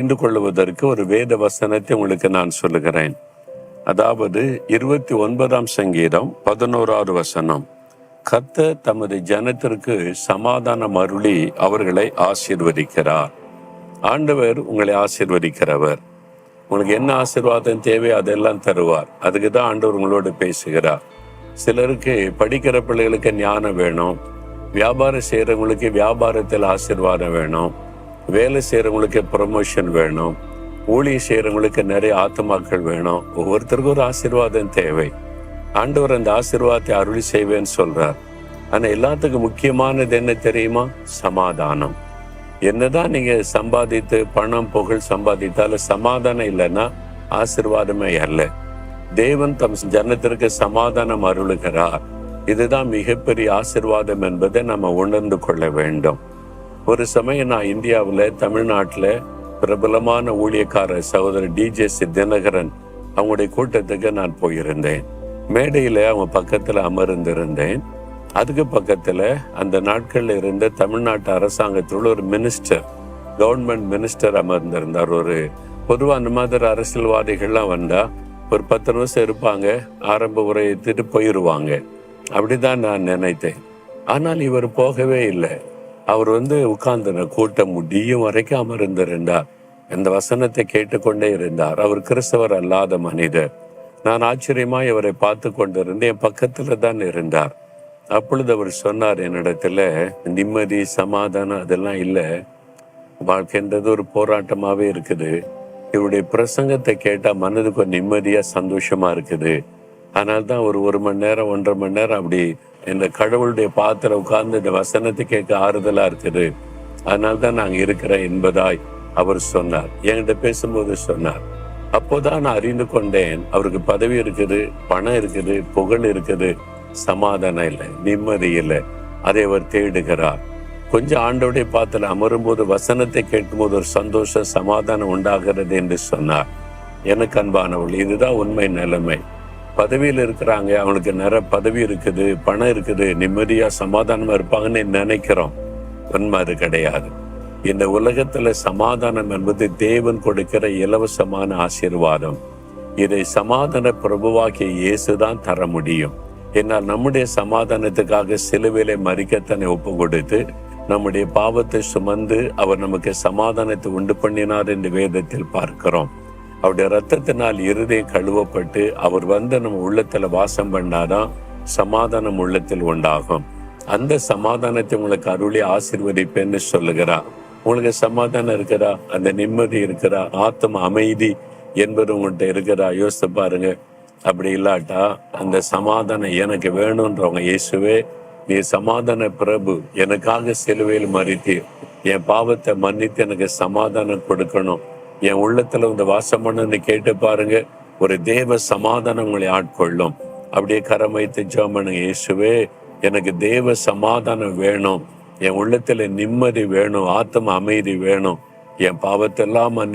அறிந்து கொள்வதற்கு ஒரு வேத வசனத்தை உங்களுக்கு நான் சொல்லுகிறேன். அதாவது இருபத்தி ஒன்பதாம் சங்கீதம் பதினோராவது வசனம். கத்த தமது ஜனத்திற்கு சமாதானம் அருளி அவர்களை ஆசீர்வதிக்கிறார். ஆண்டவர் உங்களை ஆசீர்வதிக்கிறவர். உங்களுக்கு என்ன ஆசீர்வாதம் தேவை அதெல்லாம் தருவார். அதுக்கு தான் ஆண்டவர் உங்களோடு பேசுகிறார். சிலருக்கு படிக்கிற பிள்ளைகளுக்கு ஞானம் வேணும். வியாபாரம் செய்கிறவங்களுக்கு வியாபாரத்தில் ஆசீர்வாதம் வேணும். வேலை செய்கிறவங்களுக்கு ப்ரமோஷன் வேணும். ஊழியம் செய்கிறவங்களுக்கு நிறைய ஆத்மாக்கள் வேணும். ஒவ்வொருத்தருக்கும் ஒரு ஆசீர்வாதம் தேவை. ஆண்டவர் அந்த ஆசீர்வாதத்தை அருளி செய்வேன்னு சொல்றார். ஆனால் எல்லாத்துக்கும் முக்கியமானது என்ன தெரியுமா? சமாதானம். என்னதான் நீங்க சம்பாதித்து பணம் புகழ் சம்பாதித்தாலும் சமாதானம் இல்லைன்னா ஆசீர்வாதமே அல்ல தேவன் தம் ஜனத்திற்கு சமாதானம் அருளுகிறார். இதுதான் மிகப்பெரிய ஆசிர்வாதம் என்பதை நம்ம உணர்ந்து கொள்ள வேண்டும். ஒரு சமயம் நான் இந்தியாவில் தமிழ்நாட்டில் பிரபலமான ஊழியக்கார சகோதரர் டிஜே சி தினகரன் அவங்களுடைய கூட்டத்துக்கு நான் போயிருந்தேன். மேடையில் அவங்க பக்கத்தில் அமர்ந்திருந்தேன். அதுக்கு பக்கத்தில் அந்த நாட்களில் இருந்த தமிழ்நாட்டு அரசாங்கத்தில் ஒரு மினிஸ்டர் கவர்மெண்ட் மினிஸ்டர் அமர்ந்திருந்தார். ஒரு பொதுவாக அந்த மாதிரி அரசியல்வாதிகள்லாம் வந்தால் ஒரு பத்து நிமிஷம் இருப்பாங்க ஆரம்ப உரையை திட்டு போயிடுவாங்க அப்படி தான் நான் நினைத்தேன். ஆனால் இவர் போகவே இல்லை. அவர் வந்து உட்கார்ந்து கூட்டம் முடியும் வரைக்கும் அமர்ந்திருந்தார். இந்த வசனத்தை கேட்டுக்கொண்டே இருந்தார். அவர் கிறிஸ்தவர் அல்லாத மனிதர். நான் ஆச்சரியமாய் இவரை பார்த்து கொண்டிருந்து என் பக்கத்துல தான் இருந்தார். அப்பொழுது அவர் சொன்னார் என்னிடத்துல நிம்மதி சமாதானம் அதெல்லாம் இல்லை. வாழ்க்கைன்றது ஒரு போராட்டமாவே இருக்குது. இவருடைய பிரசங்கத்தை கேட்டா மனதுக்கு ஒரு நிம்மதியா சந்தோஷமா இருக்குது. அதனால தான் ஒரு ஒரு மணி நேரம் ஒன்றரை மணி நேரம் அப்படி இந்த கடவுளுடைய பாத்திர உட்கார்ந்து இந்த வசனத்தை கேட்க ஆறுதலா இருக்குது. அதனால தான் நாங்கள் இருக்கிறேன் என்பதாய் அவர் சொன்னார். என்கிட்ட பேசும்போது சொன்னார். அப்போதான் நான் அறிந்து கொண்டேன் அவருக்கு பதவி இருக்குது பணம் இருக்குது புகழ் இருக்குது சமாதானம் இல்லை நிம்மதி இல்லை. அதை அவர் தேடுகிறார். கொஞ்சம் ஆண்டோடைய பாத்துல அமரும்போது வசனத்தை கேட்கும்போது ஒரு சந்தோஷம் சமாதானம் உண்டாகிறது என்று சொன்னார். எனக்கு அன்பானவள் இதுதான் உண்மை நிலைமை. பதவியில் இருக்கிறாங்க. அவனுக்கு நிறைய பதவி இருக்குது பணம் இருக்குது. நிம்மதியா சமாதானமா இருப்பாங்கன்னு நினைக்கிறோம். உண்மை அது கிடையாது. இந்த உலகத்துல சமாதானம் என்பது தேவன் கொடுக்கிற இலவசமான ஆசீர்வாதம். இதை சமாதான பிரபுவாக்கிய இயேசுதான் தர முடியும். என்னால் நம்முடைய சமாதானத்துக்காக சிலுவையிலே மறிக்கத்தனை ஒப்பு கொடுத்து நம்முடைய பாவத்தை சுமந்து அவர் நமக்கு சமாதானத்தை உண்டு பண்ணினார் என்று வேதத்தில் பார்க்கிறோம். அவருடைய ரத்தத்தினால் இருதயம் கழுவப்பட்டு அவர் வந்து நம்ம உள்ளத்துல வாசம் பண்ணாதான் சமாதானம் உள்ளத்தில் உண்டாகும். அந்த சமாதானத்தை உங்களுக்கு அருளி ஆசிர்வதிப்பேன்னு சொல்லுகிறா. உங்களுக்கு சமாதானம் இருக்கிறா? அந்த நிம்மதி இருக்கிறா? ஆத்ம அமைதி என்பது உங்கள்கிட்ட இருக்கிறா? யோசித்து பாருங்க. அப்படி இல்லாட்டா அந்த சமாதானம் எனக்கு வேணும்ன்றவங்க இயேசுவே நீ சமாதான பிரபு. எனக்காக சிலுவையில் மறித்து என் பாவத்தை மன்னித்து எனக்கு சமாதானம் கொடுக்கணும். என் உள்ளத்துல வந்து வாசம் பண்ணுன்னு கேட்டு பாருங்க. ஒரு தேவ சமாதானம் உங்களை ஆட்கொள்ளும். அப்படியே கரம் வைத்து ஜெபம் பண்ணுங்க. இயேசுவே எனக்கு தேவ சமாதானம் வேணும். என் உள்ளத்துல நிம்மதி வேணும். ஆத்ம அமைதி வேணும். என் பாவத்தெல்லாம் மன்னி